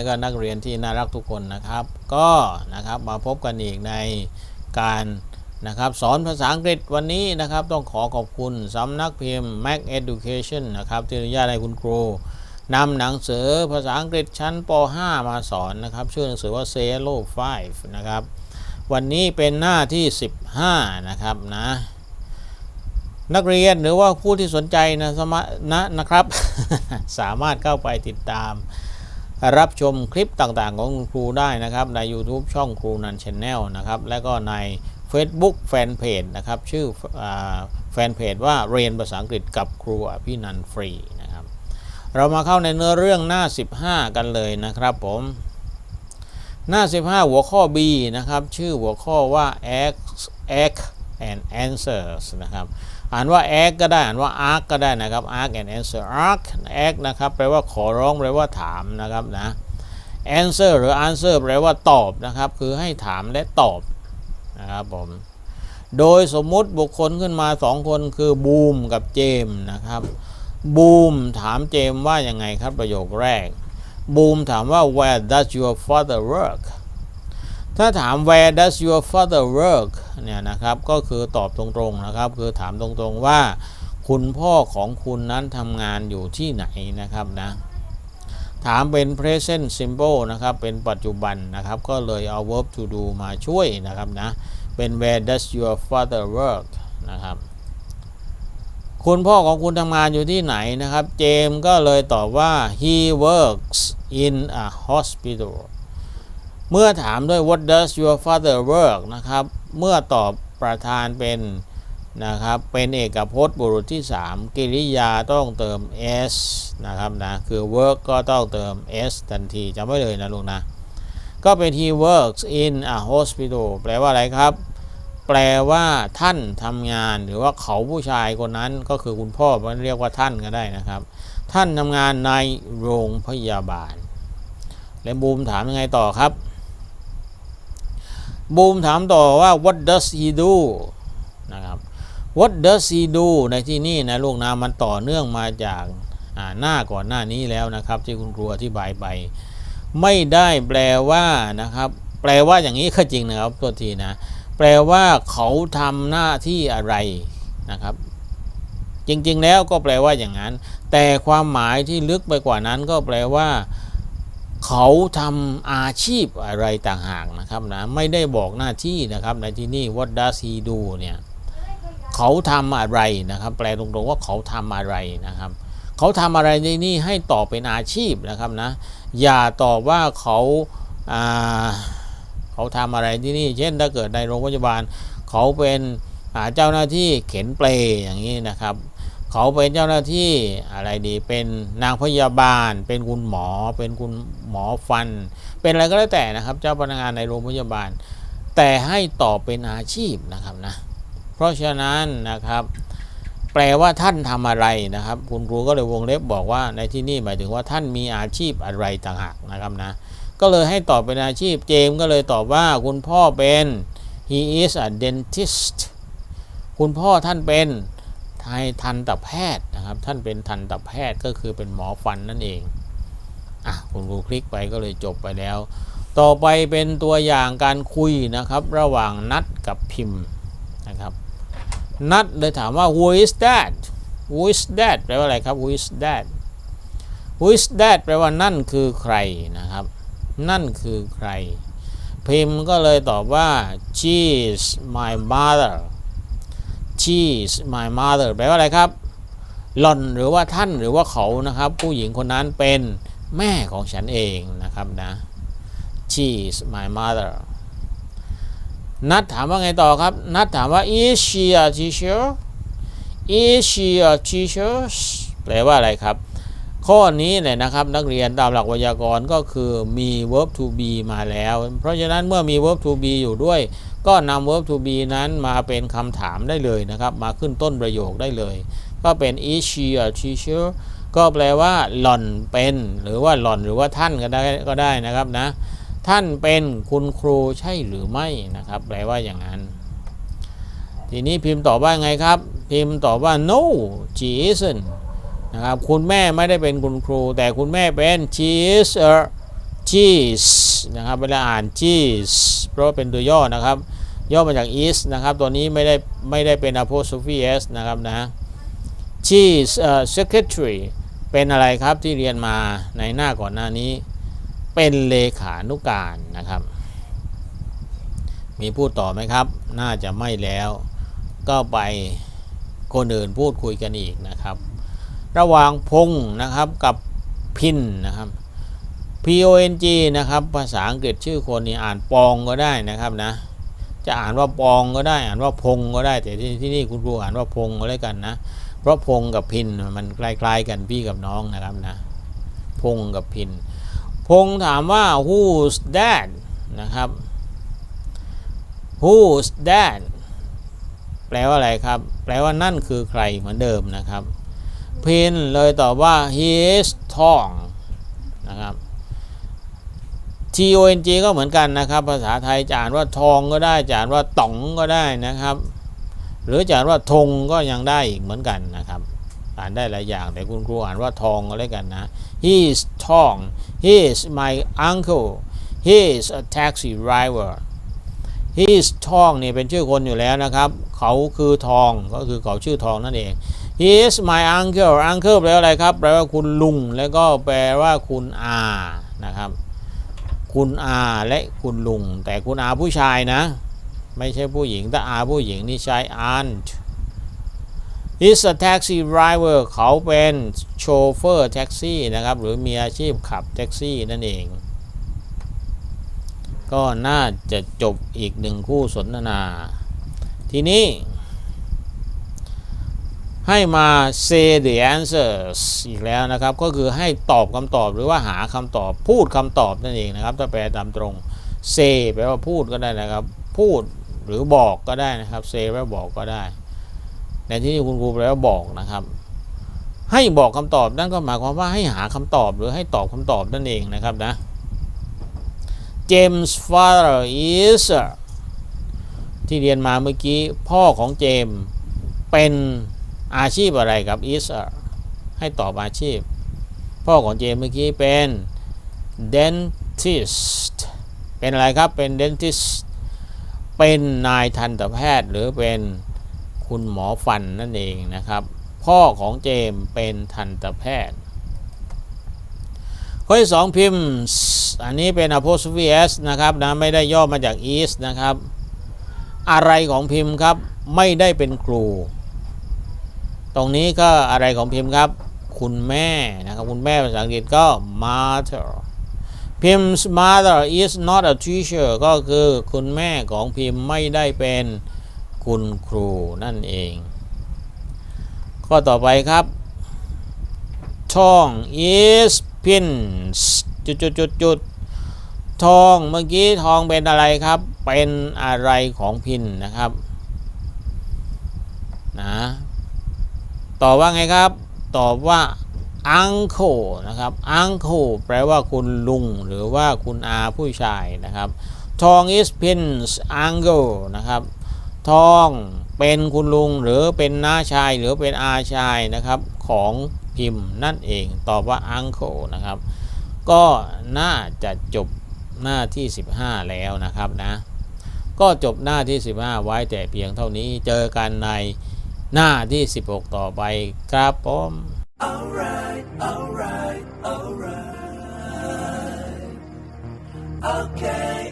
และก็นักเรียนที่น่ารักทุกคนนะครับ ก็นะครับมาพบกันอีกในการนะครับสอนภาษาอังกฤษวันนี้นะครับต้องขอขอบคุณสำนักพิมพ์ Mac Education นะครับที่อนุญาตให้คุณครูนำหนังสือภาษาอังกฤษชั้นป .5 มาสอนนะครับ ชื่อหนังสือว่า c e l o 5 นะครับ วันนี้เป็นหน้าที่ 15 นะครับนะนักเรียนหรือว่าผู้ที่สนใจนะสมานะนะครับ สามารถเข้าไปติดตาม รับชมคลิปต่างๆ ของคุณครูได้นะครับ ใน YouTube ช่องครูนันชแนลนะครับ และก็ใน Facebook Fanpage นะครับ ชื่ออแฟนเพจว่าเรียนภาษาอังกฤษกับครูอภินันฟรีนะครับ เรามาเข้าในเนื้อเรื่องหน้า 15 กันเลยนะครับผมหน้า 15 หัวข้อ B นะครับ ชื่อหัวข้อว่า ask ask and answers นะครับ อ่านว่า ask ก็ได้ อ่านว่า ask ก็ได้นะครับ ask and answer ask ask นะครับ แปลว่าขอร้อง แปลว่าถามนะครับนะ answer หรือ answer แปลว่าตอบนะครับ คือให้ถามและตอบนะครับผม โดยสมมุติบุคคลขึ้นมาสองคนคือบูมกับเจมส์นะครับบูมถามเจมส์ว่ายังไงครับประโยคแรกบูมถามว่า where does your father work ถ้าถาม where does your father work เนี่ยนะครับก็คือตอบตรงๆนะครับ คือถามตรงๆว่า คุณพ่อของคุณนั้นทำงานอยู่ที่ไหนนะครับนะถามเป็น present simple นะครับ เป็นปัจจุบันนะครับ ก็เลยเอา verb to do มาช่วยนะครับนะ เป็น where does your father work นะครับ คุณพ่อของคุณทำงานอยู่ที่ไหนนะครับ เจมส์ก็เลยตอบว่า he works in a hospital เมื่อถามด้วย what does your father work นะครับ เมื่อตอบประธานเป็นนะครับ เป็นเอกพจน์บุรุษที่ 3 กิริยาต้องเติม s นะครับนะ คือ work ก็ต้องเติม s ทันทีจำไว้เลยนะลูกนะ ก็เป็น he works in a hospital แปลว่าอะไรครับ แปลว่าท่านทำงานหรือว่าเขาผู้ชายคนนั้นก็คือคุณพ่อมันเรียกว่าท่านก็ได้นะครับ ท่านทำงานในโรงพยาบาล และบูมถามยังไงต่อครับ บูมถามต่อว่า what does he do นะครับ what does he do ในที่นี่นะลูกนะมันต่อเนื่องมาจากาหน้าก่อนหน้านี้แล้วนะครับ ที่คุณครูอธิบายไป ไม่ได้แปลว่านะครับ แปลว่าอย่างนี้ก็จริงนะครับตัวทีนะ แปลว่าเขาทำหน้าที่อะไรนะครับ จริงๆแล้วก็แปลว่าอย่างนั้น แต่ความหมายที่ลึกไปกว่านั้นก็แปลว่า เขาทำอาชีพอะไรต่างหากนะครับนะไม่ได้บอกหน้าที่นะครับในที่นี่ what does he do เนี่ยเขาทำอะไรนะครับแปลตรงๆว่าเขาทำอะไรนะครับเขาทำอะไรในนี่ให้ตอบเป็นอาชีพนะครับนะอย่าตอบว่าเขาเขาทำอะไรที่นี่ เช่นถ้าเกิดในโรงพยาบาล เขาเป็นเจ้าหน้าที่เข็นเปลอย่างนี้นะครับ เขาเป็นเจ้าหน้าที่อะไรดี เป็นนางพยาบาล เป็นคุณหมอ เป็นคุณหมอฟัน เป็นอะไรก็แล้วแต่นะครับ เจ้าพนักงานในโรงพยาบาล แต่ให้ตอบเป็นอาชีพนะครับนะ เพราะฉะนั้นนะครับ แปลว่าท่านทำอะไรนะครับ คุณครูก็เลยวงเล็บบอกว่าในที่นี่หมายถึงว่าท่านมีอาชีพอะไรต่างหากนะครับนะ ก็เลยให้ตอบเป็นอาชีพเจมก็เลยตอบว่าคุณพ่อเป็น he is a dentist คุณพ่อท่านเป็น ไทยทันตแพทย์นะครับ ท่านเป็นทันตแพทย์ก็คือเป็นหมอฟันนั่นเองอะคุณครูคลิกไปก็เลยจบไปแล้ว ต่อไปเป็นตัวอย่างการคุยนะครับ ระหว่างนัดกับพิมพ์นะครับนัดเลยถามว่า who is that who is that แปลว่าอะไรครับ who is that who is that แปลว่านั่นคือใครนะครับ นั่นคือใคร พิมพ์ก็เลยตอบว่า she is my mother she is my mother แปลว่าอะไรครับหล่อนหรือว่าท่านหรือว่าเขานะครับ ผู้หญิงคนนั้นเป็นแม่ของฉันเองนะครับนะ she is my mother นัดถามว่าไงต่อครับ นัดถามว่า is she a teacher is she a teacher แปลว่าอะไรครับ ข้อนี้เนี่ยนะครับนักเรียนตามหลักไวยากรณ์ก็คือมี verb to be มาแล้ว เพราะฉะนั้นเมื่อมี verb to be อยู่ด้วย ก็นำ verb to be นั้นมาเป็นคำถามได้เลยนะครับ มาขึ้นต้นประโยคได้เลย ก็เป็น is she a teacher ก็แปลว่าหล่อนเป็น หรือว่าหล่อนหรือว่าท่านก็ได้ก็ได้นะครับนะ ท่านเป็นคุณครูใช่หรือไม่นะครับ แปลว่าอย่างนั้น ทีนี้พิมพ์ตอบว่าไงครับ พิมพ์ตอบว่า no she isn't นะครับ คุณแม่ไม่ได้เป็นคุณครู แต่คุณแม่เป็น she is a cheese นะครับเวลาอ่าน cheese เพราะเป็นตัวย่อนะครับ ย่อมาจาก is นะครับ ตัวนี้ไม่ได้ไม่ได้เป็น apostrophe s นะครับนะ cheese เอ่อ secretary เป็นอะไรครับที่เรียนมาในหน้าก่อนหน้านี้ เป็นเลขานุการนะครับ มีพูดต่อไหมครับ น่าจะไม่แล้ว ก็ไปคนอื่นพูดคุยกันอีกนะครับ ระหว่างพงนะครับกับพินนะครับ P O N G นะครับภาษาอังกฤษชื่อคนนี่อ่านปองก็ได้นะครับนะ จะอ่านว่าปองก็ได้ อ่านว่าพงก็ได้ แต่ที่ที่นี่คุณครูอ่านว่าพงก็แล้วกันนะ เพราะพงกับพินมันคล้ายๆกันพี่กับน้องนะครับนะ พงกับพิน พงถามว่า who's that นะครับ who's that แปลว่าอะไรครับ แปลว่านั่นคือใครเหมือนเดิมนะครับ พินเลยตอบว่า he is tall นะครับ T O N G ก็เหมือนกันนะครับ ภาษาไทยจะอ่านว่าทองก็ได้จะอ่านว่าต๋องก็ได้นะครับ หรือจะอ่านว่าธงก็ยังได้อีกเหมือนกันนะครับ อ่านได้หลายอย่างแต่คุณครูอ่านว่าทองก็แล้วกันนะ he is tall he is my uncle he is a taxi driver he is tall นี่เป็นชื่อคนอยู่แล้วนะครับ เขาคือทองก็คือเขาชื่อทองนั่นเอง he is my uncle uncle แปลว่าอะไรครับแปลว่าคุณลุงแล้วก็แปลว่าคุณอานะครับ คุณอาและคุณลุง แต่คุณอาผู้ชายนะ ไม่ใช่ผู้หญิงแต่อาผู้หญิงนี่ใช้ aunt is a taxi driver เขาเป็นโชเฟอร์แท็กซี่นะครับ หรือมีอาชีพขับแท็กซี่นั่นเอง ก็น่าจะจบอีกหนึ่งคู่สนทนา ทีนี้ ให้มา say the answers อีกแล้วนะครับ ก็คือให้ตอบคำตอบหรือว่าหาคำตอบ พูดคำตอบนั่นเองนะครับ ถ้าแปลตามตรง say แปลว่าพูดก็ได้นะครับ พูดหรือบอกก็ได้นะครับ say แปลว่าบอกก็ได้ ในที่นี้คุณครูแปลว่าบอกนะครับ ให้บอกคำตอบนั่นก็หมายความว่าให้หาคำตอบหรือให้ตอบคำตอบนั่นเองนะครับนะ James father is ที่เรียนมาเมื่อกี้พ่อของเจมส์เป็น อาชีพอะไรครับ is a ให้ตอบอาชีพ พ่อของเจมเมื่อกี้เป็น dentist เป็นอะไรครับ เป็น dentist เป็นนายทันตแพทย์ หรือเป็นคุณหมอฟันนั่นเองนะครับ พ่อของเจมเป็นทันตแพทย์ ข้อที่สองพิมพ์ อันนี้เป็น apostrophe s นะครับนะไม่ได้ย่อมาจาก is นะครับ อะไรของพิมพ์ครับ ไม่ได้เป็นครู ตรงนี้ก็อะไรของพิมพ์ครับ คุณแม่นะครับคุณแม่ภาษาอังกฤษก็ mother พิมพ์ mother is not a teacher ก็คือคุณแม่ของพิมพ์ไม่ได้เป็นคุณครูนั่นเอง ข้อต่อไปครับทอง is pins จุดจุดจุดจุดทองเมื่อกี้ทองเป็นอะไรครับ เป็นอะไรของพินนะครับนะ ตอบว่าไงครับ ตอบว่า uncle นะครับ uncle แปลว่าคุณลุง หรือว่าคุณอาผู้ชายนะครับ ทอง is pins uncle นะครับทองเป็นคุณลุงหรือเป็นน้าชายหรือเป็นอาชายนะครับของพิมพ์นั่นเองตอบว่า uncle นะครับ ก็น่าจะจบหน้าที่ 15 แล้วนะครับนะ ก็จบหน้าที่ 15 ไว้แต่เพียงเท่านี้เจอกันใน หน้าที่ 16 ต่อไปครับผม Alright, alright, alright. Okay, okay.